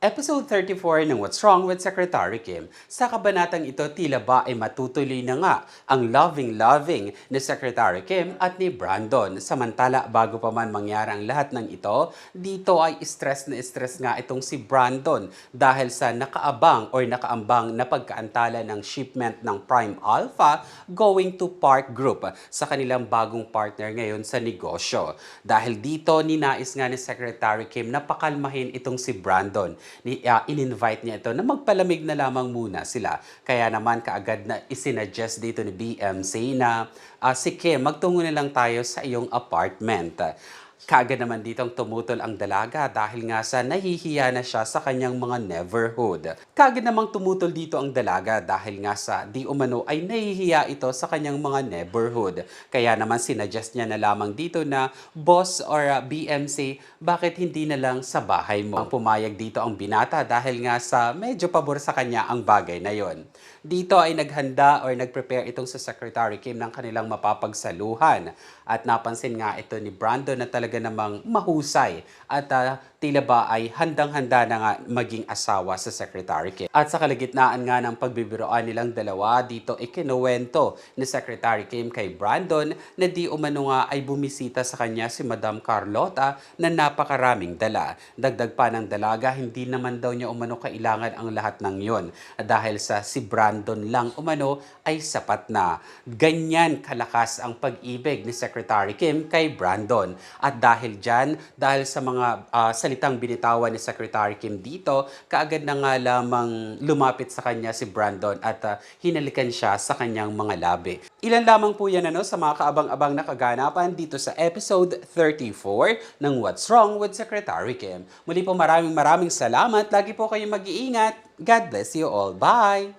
Episode 34 ng What's Wrong with Secretary Kim. Sa kabanatang ito, tila ba ay matutuloy na nga ang loving-loving ni Secretary Kim at ni Brandon. Samantala, bago pa man mangyari ang lahat ng ito, dito ay stress na stress nga itong si Brandon dahil sa nakaabang or nakaambang na pagkaantala ng shipment ng Prime Alpha going to Park Group sa kanilang bagong partner ngayon sa negosyo. Dahil dito, ninais nga ni Secretary Kim na pakalmahin itong si Brandon ni uh, in-invite niya ito na magpalamig na lamang muna sila. Kaya naman kaagad na isinuggest dito ni BMC na uh, si Kim, magtungo na lang tayo sa iyong apartment. Kaagad naman ditong tumutol ang dalaga dahil nga sa nahihiya na siya sa kanyang mga neverhood. Kaagad namang tumutol dito ang dalaga dahil nga sa di umano ay nahihiya ito sa kanyang mga neverhood. Kaya naman sinuggest niya na lamang dito na boss or uh, BMC, bakit hindi na lang sa bahay mo? Ang pumayag dito ang binata dahil nga sa medyo pabor sa kanya ang bagay na yon. Dito ay naghanda or nagprepare itong sa Secretary Kim ng kanilang mapapagsaluhan. At napansin nga ito ni Brandon na talaga namang mahusay at ah, tila ba ay handang-handa na nga maging asawa sa Secretary Kim. At sa kalagitnaan nga ng pagbibiroan nilang dalawa, dito ikinuwento ni Secretary Kim kay Brandon na di umano nga ay bumisita sa kanya si Madam Carlota na napakaraming dala. Dagdag pa ng dalaga, hindi naman daw niya umano kailangan ang lahat ng yon dahil sa si Brandon lang umano ay sapat na. Ganyan kalakas ang pag-ibig ni Secretary Kim kay Brandon. At dahil dyan, dahil sa mga ah, salitang binitawan ni Secretary Kim dito, kaagad na nga lamang lumapit sa kanya si Brandon at ah, hinalikan siya sa kanyang mga labi. Ilan lamang po yan ano, sa mga kaabang-abang na kaganapan dito sa episode 34 ng What's Wrong with Secretary Kim. Muli po maraming maraming salamat. Lagi po kayong mag-iingat. God bless you all. Bye!